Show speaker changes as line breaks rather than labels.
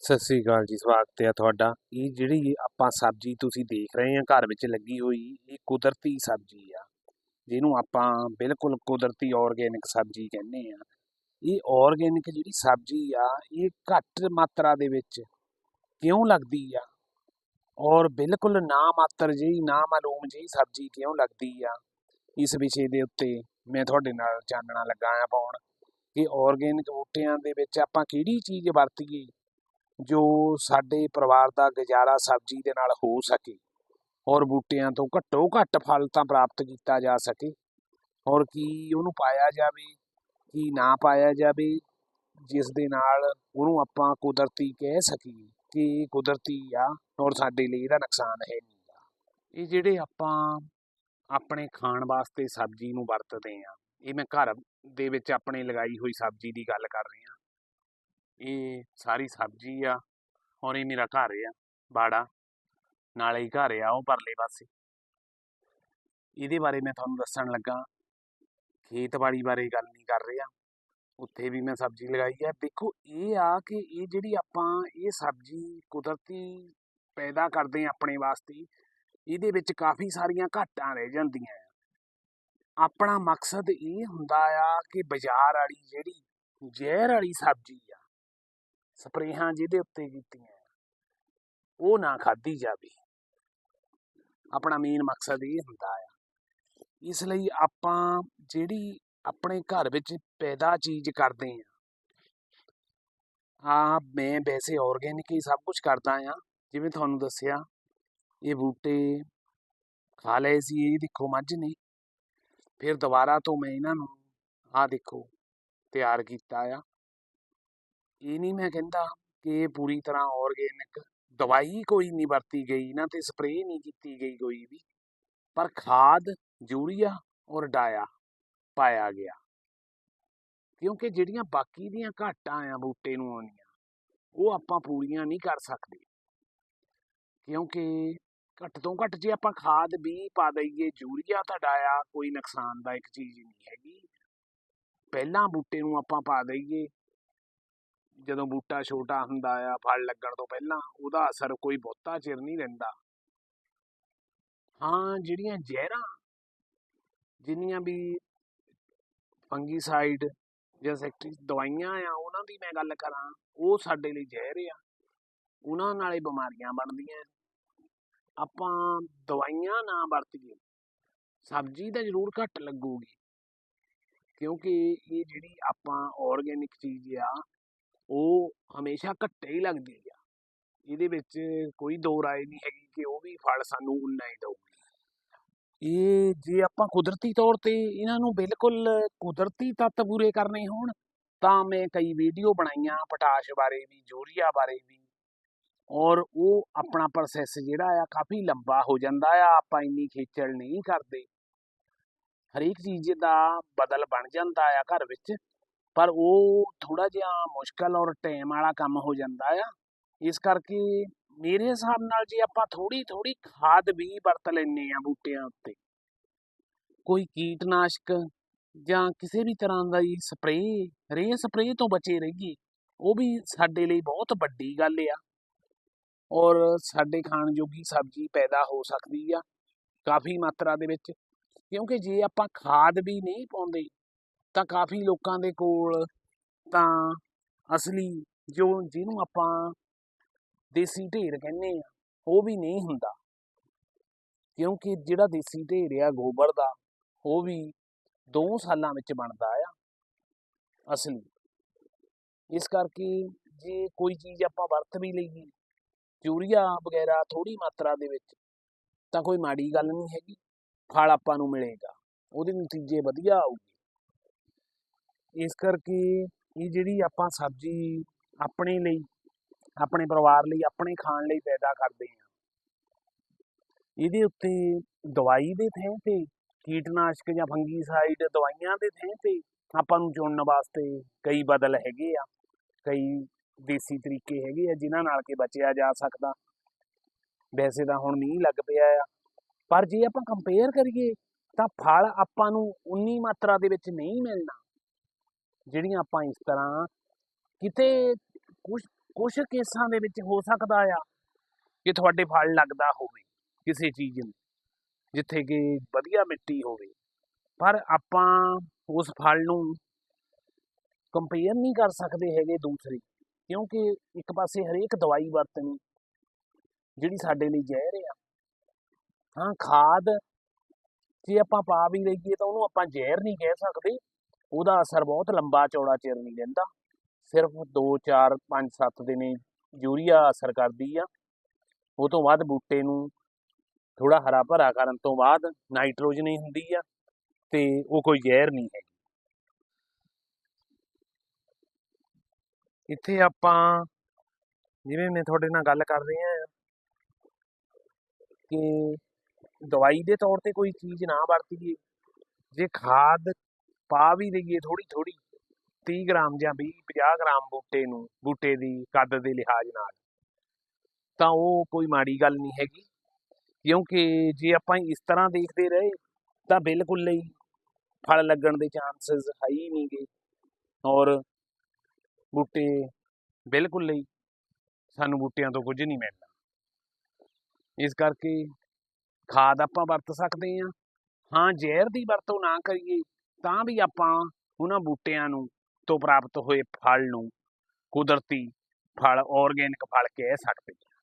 ਸਤਿ ਸ੍ਰੀ ਅਕਾਲ ਜੀ, ਸਵਾਗਤ ਹੈ ਤੁਹਾਡਾ। ਇਹ ਜਿਹੜੀ ਆਪਾਂ ਸਬਜ਼ੀ ਤੁਸੀਂ ਦੇਖ ਰਹੇ ਆ ਘਰ ਵਿੱਚ ਲੱਗੀ ਹੋਈ, ਇਹ ਕੁਦਰਤੀ ਸਬਜ਼ੀ ਆ। ਜਿਹਨੂੰ ਆਪਾਂ ਬਿਲਕੁਲ ਕੁਦਰਤੀ ਆਰਗੇਨਿਕ ਸਬਜ਼ੀ ਕਹਿੰਦੇ ਆ ਇਹ ਆਰਗੇਨਿਕ ਜਿਹੜੀ ਸਬਜ਼ੀ ਆ, ਇਹ ਘੱਟ ਮਾਤਰਾ ਦੇ ਵਿੱਚ ਕਿਉਂ ਲੱਗਦੀ ਆ? ਔਰ ਬਿਲਕੁਲ ਨਾ ਮਾਤਰ ਜਿਹੀ ਨਾ ਮਾਲੂਮ ਜਿਹੀ ਸਬਜ਼ੀ ਕਿਉਂ ਲੱਗਦੀ ਆ? ਇਸ ਵਿਸ਼ੇ ਦੇ ਉੱਤੇ ਮੈਂ ਤੁਹਾਡੇ ਨਾਲ ਜਾਣਨਾ ਲੱਗਾ ਆ ਪਾਉਣ ਕਿ ਆਰਗੇਨਿਕ ਬੂਟਿਆਂ ਦੇ ਵਿੱਚ ਆਪਾਂ ਕਿਹੜੀ ਚੀਜ਼ ਵਰਤੀਏ? ਜੋ ਸਾਡੇ ਪਰਿਵਾਰ ਦਾ ਗੁਜ਼ਾਰਾ ਸਬਜ਼ੀ ਦੇ ਨਾਲ ਹੋ ਸਕੇ ਔਰ ਬੂਟਿਆਂ ਤੋਂ ਘੱਟੋ ਘੱਟ ਫਲ ਤਾਂ ਪ੍ਰਾਪਤ ਕੀਤਾ ਜਾ ਸਕੇ। ਔਰ ਕੀ ਉਹਨੂੰ ਪਾਇਆ ਜਾਵੇ, ਕੀ ਨਾ ਪਾਇਆ ਜਾਵੇ, ਜਿਸ ਦੇ ਨਾਲ ਉਹਨੂੰ ਆਪਾਂ ਕੁਦਰਤੀ ਕਹਿ ਸਕੀਏ ਕਿ ਕੁਦਰਤੀ ਆ ਔਰ ਸਾਡੇ ਲਈ ਇਹਦਾ ਨੁਕਸਾਨ ਹੈ ਨਹੀਂ ਗਾ ਇਹ ਜਿਹੜੇ ਆਪਾਂ ਆਪਣੇ ਖਾਣ ਵਾਸਤੇ ਸਬਜ਼ੀ ਨੂੰ ਵਰਤਦੇ ਆ ਇਹ ਮੈਂ ਘਰ ਦੇ ਵਿੱਚ ਆਪਣੇ ਲਗਾਈ ਹੋਈ ਸਬਜ਼ੀ ਦੀ ਗੱਲ ਕਰ ਰਿਹਾ। ਇਹ ਸਾਰੀ ਸਬਜ਼ੀ ਆ ਔਰ ਇਹ ਮੇਰਾ ਘਰ ਆ, ਬਾੜਾ। ਨਾਲੇ ਹੀ ਘਰ ਆ ਉਹ ਪਰਲੇ ਪਾਸੇ। ਇਹਦੇ ਬਾਰੇ ਮੈਂ ਤੁਹਾਨੂੰ ਦੱਸਣ ਲੱਗਾ, ਖੇਤਬਾੜੀ ਬਾਰੇ ਗੱਲ ਨਹੀਂ ਕਰ ਰਿਹਾ। ਉੱਥੇ ਵੀ ਮੈਂ ਸਬਜ਼ੀ ਲਗਾਈ ਆ। ਦੇਖੋ, ਇਹ ਆ ਕਿ ਇਹ ਜਿਹੜੀ ਆਪਾਂ ਇਹ ਸਬਜ਼ੀ ਕੁਦਰਤੀ ਪੈਦਾ ਕਰਦੇ ਆ ਆਪਣੇ ਵਾਸਤੇ, ਇਹਦੇ ਵਿੱਚ ਕਾਫੀ ਸਾਰੀਆਂ ਘਾਟਾਂ ਰਹਿ ਜਾਂਦੀਆਂ ਆ। ਆਪਣਾ ਮਕਸਦ ਇਹ ਹੁੰਦਾ ਆ ਕਿ ਬਾਜ਼ਾਰ ਵਾਲੀ ਜਿਹੜੀ ਜ਼ਹਿਰ ਵਾਲੀ ਸਬਜ਼ੀ ਆ ਸਪਰੇਹਾਂ ਜਿਹਦੇ ਉੱਤੇ ਕੀਤੀਆਂ ਉਹ ਨਾ ਖਾਧੀ ਜਾਵੇ। ਆਪਣਾ ਮੇਨ ਮਕਸਦ ਇਹ ਹੁੰਦਾ ਆ। ਇਸ ਲਈ ਆਪਾਂ ਜਿਹੜੀ ਆਪਣੇ ਘਰ ਵਿੱਚ ਪੈਦਾ ਚੀਜ਼ ਕਰਦੇ ਆ ਆ ਮੈਂ ਵੈਸੇ ਆਰਗੇਨਿਕ ਹੀ ਸਭ ਕੁਝ ਕਰਦਾ ਆ ਜਿਵੇਂ ਤੁਹਾਨੂੰ ਦੱਸਿਆ, ਇਹ ਬੂਟੇ ਖਾ ਲਏ ਸੀ, ਇਹ ਦੇਖੋ ਮੱਝ ਨੇ। ਫਿਰ ਦੁਬਾਰਾ ਤੋਂ ਮੈਂ ਇਹਨਾਂ ਨੂੰ ਆ ਦੇਖੋ ਤਿਆਰ ਕੀਤਾ ਆ। ਇਹ ਨਹੀਂ ਮੈਂ ਕਹਿੰਦਾ ਕਿ ਇਹ ਪੂਰੀ ਤਰ੍ਹਾਂ ਆਰਗੇਨਿਕ ਦਵਾਈ ਕੋਈ ਨਹੀਂ ਵਰਤੀ ਗਈ, ਨਾ ਤੇ ਸਪਰੇਅ ਨਹੀਂ ਕੀਤੀ ਗਈ ਕੋਈ ਵੀ। ਪਰ ਖਾਦ, ਯੂਰੀਆ ਔਰ ਡਾਇਆ ਪਾਇਆ ਗਿਆ। ਕਿਉਂਕਿ ਜਿਹੜੀਆਂ ਬਾਕੀ ਦੀਆਂ ਘਾਟਾਂ ਆ ਬੂਟੇ ਨੂੰ ਆਉਂਦੀਆਂ ਉਹ ਆਪਾਂ ਪੂਰੀਆਂ ਨਹੀਂ ਕਰ ਸਕਦੇ। ਕਿਉਂਕਿ ਘੱਟ ਤੋਂ ਘੱਟ ਜੇ ਆਪਾਂ ਖਾਦ ਵੀ ਪਾ ਦਈਏ, ਯੂਰੀਆ ਤਾਂ ਡਾਇਆ ਕੋਈ ਨੁਕਸਾਨਦਾਇਕ ਚੀਜ਼ ਨਹੀਂ ਹੈਗੀ। ਪਹਿਲਾਂ ਬੂਟੇ ਨੂੰ ਆਪਾਂ ਪਾ ਦਈਏ ਜਦੋਂ ਬੂਟਾ ਛੋਟਾ ਹੁੰਦਾ ਆ, ਫਲ ਲੱਗਣ ਤੋਂ ਪਹਿਲਾਂ, ਉਹਦਾ ਅਸਰ ਕੋਈ ਬਹੁਤਾ ਚਿਰ ਨਹੀਂ ਰਹਿੰਦਾ। ਹਾਂ, ਜਿਹੜੀਆਂ ਜ਼ਹਿਰਾਂ, ਜਿੰਨੀਆਂ ਵੀ ਫੰਗੀਸਾਈਡ ਜਾਂ ਸੈਕਟਰੀ ਦਵਾਈਆਂ ਆ, ਉਹਨਾਂ ਦੀ ਮੈਂ ਗੱਲ ਕਰਾਂ, ਉਹ ਸਾਡੇ ਲਈ ਜ਼ਹਿਰ ਆ। ਉਹਨਾਂ ਨਾਲੇ ਬਿਮਾਰੀਆਂ ਬਣਦੀਆਂ। ਆਪਾਂ ਦਵਾਈਆਂ ਨਾ ਵਰਤੀਏ, ਸਬਜ਼ੀ ਤਾਂ ਜ਼ਰੂਰ ਘੱਟ ਲੱਗੂਗੀ, ਕਿਉਂਕਿ ਇਹ ਜਿਹੜੀ ਆਪਾਂ ਆਰਗੇਨਿਕ ਚੀਜ਼ ਆ ਉਹ ਹਮੇਸ਼ਾ ਘੱਟੇ ਹੀ ਲੱਗਦੀ ਆ। ਇਹਦੇ ਵਿੱਚ ਕੋਈ ਦੋ ਰਾਏ ਨਹੀਂ ਹੈਗੀ ਕਿ ਉਹ ਵੀ ਫਲ ਸਾਨੂੰ ਉਨਾ ਹੀ ਦਊਗੀ। ਇਹ ਜੇ ਆਪਾਂ ਕੁਦਰਤੀ ਤੌਰ ਤੇ ਇਹਨਾਂ ਨੂੰ ਬਿਲਕੁਲ ਕੁਦਰਤੀ ਤੱਤ ਪੂਰੇ ਕਰਨੇ ਹੋਣ, ਤਾਂ ਮੈਂ ਕਈ ਵੀਡੀਓ ਬਣਾਈਆਂ ਪੋਟਾਸ਼ ਬਾਰੇ ਵੀ, ਯੂਰੀਆ ਬਾਰੇ ਵੀ। ਔਰ ਉਹ ਆਪਣਾ ਪ੍ਰੋਸੈਸ ਜਿਹੜਾ ਆ ਕਾਫੀ ਲੰਬਾ ਹੋ ਜਾਂਦਾ ਆ, ਆਪਾਂ ਇੰਨੀ ਖੇਚਲ ਨਹੀਂ ਕਰਦੇ। ਹਰੇਕ ਚੀਜ਼ ਦਾ ਬਦਲ ਬਣ ਜਾਂਦਾ ਆ ਘਰ ਵਿੱਚ। ਪਰ ਉਹ ਥੋੜਾ ਜਿਹਾ ਮੁਸ਼ਕਲ ਔਰ ਟਾਈਮ ਵਾਲਾ ਕੰਮ ਹੋ ਜਾਂਦਾ ਆ। ਇਸ ਕਰਕੇ ਮੇਰੇ ਹਿਸਾਬ ਨਾਲ ਜੇ ਆਪਾਂ ਥੋੜੀ ਥੋੜੀ ਖਾਦ ਵੀ ਵਰਤ ਲੈਨੇ ਆ ਬੂਟਿਆਂ ਉੱਤੇ, ਕੋਈ ਕੀਟਨਾਸ਼ਕ ਜਾਂ ਕਿਸੇ ਵੀ ਤਰ੍ਹਾਂ ਦਾ ਹੀ ਸਪਰੇਅ ਰੇ ਸਪਰੇਅ ਤੋਂ ਬਚੇ ਰਹੀਏ, ਉਹ ਵੀ ਸਾਡੇ ਲਈ ਬਹੁਤ ਵੱਡੀ ਗੱਲ ਆ। ਔਰ ਸਾਡੇ ਖਾਣ ਜੋਗੀ ਸਬਜ਼ੀ ਪੈਦਾ ਹੋ ਸਕਦੀ ਆ ਕਾਫੀ ਮਾਤਰਾ ਦੇ ਵਿੱਚ, ਕਿਉਂਕਿ ਜੇ ਆਪਾਂ ਖਾਦ ਵੀ ਨਹੀਂ ਪਾਉਂਦੇ ਤਾਂ ਕਾਫੀ ਲੋਕਾਂ ਦੇ ਕੋਲ ਤਾਂ ਅਸਲੀ ਜੋ ਜਿਹਨੂੰ ਆਪਾਂ ਦੇਸੀ ਢੇਰ ਕਹਿੰਦੇ ਆ ਉਹ ਵੀ ਨਹੀਂ ਹੁੰਦਾ। ਕਿਉਂਕਿ ਜਿਹੜਾ ਦੇਸੀ ਢੇਰ ਆ, ਗੋਬਰ ਦਾ, ਉਹ ਵੀ 2 ਸਾਲਾਂ ਵਿੱਚ ਬਣਦਾ ਆ, ਅਸਲੀ। ਇਸ ਕਰਕੇ ਜੇ ਕੋਈ ਚੀਜ਼ ਆਪਾਂ ਵਰਤ ਵੀ ਲਈਏ, ਯੂਰੀਆ ਵਗੈਰਾ ਥੋੜੀ ਮਾਤਰਾ ਦੇ ਵਿੱਚ, ਤਾਂ ਕੋਈ ਮਾੜੀ ਗੱਲ ਨਹੀਂ ਹੈਗੀ, ਫਲ ਆਪਾਂ ਨੂੰ ਮਿਲੇਗਾ, ਉਹਦੇ ਨਤੀਜੇ ਵਧੀਆ ਆਉਗੇ ਇਸ ਕਰਕੇ ਇਹ ਜਿਹੜੀ ਆਪਾਂ ਸਬਜ਼ੀ ਆਪਣੇ ਲਈ, ਆਪਣੇ ਪਰਿਵਾਰ ਲਈ, ਆਪਣੇ ਖਾਣ ਲਈ ਪੈਦਾ ਕਰਦੇ ਆ ਇਹਦੇ ਉੱਤੇ ਦਵਾਈ ਦੇ ਥਾਂ ਤੇ, ਕੀਟਨਾਸ਼ਕ ਜਾਂ ਫੰਗੀਸਾਈਡ ਦਵਾਈਆਂ ਦੇ ਥਾਂ ਤੇ ਆਪਾਂ ਨੂੰ ਚੁਣਨ ਵਾਸਤੇ ਕਈ ਬਦਲ ਹੈਗੇ ਆ। ਕਈ ਦੇਸੀ ਤਰੀਕੇ ਹੈਗੇ ਆ ਜਿਨ੍ਹਾਂ ਨਾਲ ਕਿ ਬਚਿਆ ਜਾ ਸਕਦਾ। ਵੈਸੇ ਤਾਂ ਹੁਣ ਨਹੀਂ ਲੱਗ ਪਿਆ ਆ। ਪਰ ਜੇ ਆਪਾਂ ਕੰਪੇਅਰ ਕਰੀਏ ਤਾਂ ਫਲ ਆਪਾਂ ਨੂੰ ਉਨੀ ਮਾਤਰਾ ਦੇ ਵਿੱਚ ਨਹੀਂ ਮਿਲਣਾ। ਜਿਹੜੀਆਂ ਆਪਾਂ ਇਸ ਤਰ੍ਹਾਂ ਕਿਤੇ ਕੁਝ ਕੁਝ ਕੇਸਾਂ ਦੇ ਵਿੱਚ ਹੋ ਸਕਦਾ ਆ ਕਿ ਤੁਹਾਡੇ ਫਲ ਲੱਗਦਾ ਹੋਵੇ ਕਿਸੇ ਚੀਜ਼ ਨੂੰ, ਜਿੱਥੇ ਕਿ ਵਧੀਆ ਮਿੱਟੀ ਹੋਵੇ। ਪਰ ਆਪਾਂ ਉਸ ਫਲ ਨੂੰ ਕੰਪੇਅਰ ਨਹੀਂ ਕਰ ਸਕਦੇ ਹੈਗੇ ਦੂਸਰੇ, ਕਿਉਂਕਿ ਇੱਕ ਪਾਸੇ ਹਰੇਕ ਦਵਾਈ ਵਰਤਣੀ ਜਿਹੜੀ ਸਾਡੇ ਲਈ ਜ਼ਹਿਰ ਆ। ਹਾਂ, ਖਾਦ ਜੇ ਆਪਾਂ ਪਾ ਵੀ ਲਈਏ ਤਾਂ ਉਹਨੂੰ ਆਪਾਂ ਜ਼ਹਿਰ ਨਹੀਂ ਕਹਿ ਸਕਦੇ। ਉਹਦਾ ਅਸਰ ਬਹੁਤ ਲੰਬਾ ਚੌੜਾ ਚਿਰ ਨਹੀਂ ਰਹਿੰਦਾ। ਸਿਰਫ 2 4 5 7 ਦਿਨ ਯੂਰੀਆ ਅਸਰ ਕਰਦੀ ਆ। ਉਹ ਤੋਂ ਬਾਅਦ ਬੂਟੇ ਨੂੰ ਥੋੜਾ ਹਰਾ ਭਰਾ ਕਰਨ ਤੋਂ ਬਾਅਦ ਨਾਈਟ੍ਰੋਜਨ ਹੀ ਹੁੰਦੀ ਆ ਤੇ ਉਹ ਕੋਈ ਜ਼ਹਿਰ ਨਹੀਂ ਹੈ ਇੱਥੇ ਆਪਾਂ ਜਿਵੇਂ ਮੈਂ ਤੁਹਾਡੇ ਨਾਲ ਗੱਲ ਕਰ ਰਿਹਾ ਹਾਂ ਕਿ ਦਵਾਈ ਦੇ ਤੌਰ ਤੇ ਕੋਈ ਚੀਜ਼ ਨਾ ਵਰਤੀਏ। ਜੇ ਖਾਦ ਪਾ ਵੀ ਲਈਏ ਥੋੜੀ ਥੋੜੀ 30 ਗ੍ਰਾਮ ਜਾਂ 20 50 ਗ੍ਰਾਮ ਬੂਟੇ ਨੂੰ, ਬੂਟੇ ਦੀ ਕੱਦ ਦੇ ਲਿਹਾਜ਼ ਨਾਲ। ਤਾਂ ਉਹ ਕੋਈ ਮਾੜੀ ਗੱਲ ਨਹੀਂ ਹੈਗੀ। ਕਿਉਂਕਿ ਜੇ ਆਪਾਂ ਇਸ ਤਰ੍ਹਾਂ ਦੇਖਦੇ ਰਹੇ, ਤਾਂ ਬਿਲਕੁਲ ਹੀ ਫਲ ਲੱਗਣ ਦੇ ਚਾਂਸਸ ਹੈ ਹੀ ਨਹੀਂਗੇ ਔਰ ਬੂਟੇ ਬਿਲਕੁਲ ਹੀ ਸਾਨੂੰ ਬੂਟਿਆਂ ਤੋਂ ਕੁਝ ਨਹੀਂ ਮਿਲਦਾ। ਇਸ ਕਰਕੇ ਖਾਦ ਆਪਾਂ ਵਰਤ ਸਕਦੇ ਹਾਂ। ਹਾਂ, ਜ਼ਹਿਰ ਦੀ ਵਰਤੋਂ ਨਾ ਕਰੀਏ। ਤਾਂ ਵੀ ਆਪਾਂ ਉਹਨਾਂ ਬੂਟਿਆਂ ਨੂੰ ਤੋਂ ਪ੍ਰਾਪਤ ਹੋਏ ਫਲ ਨੂੰ ਕੁਦਰਤੀ ਫਲ ਆਰਗੈਨਿਕ ਫਲ ਕਹਿ ਸਕਦੇ ਹਾਂ।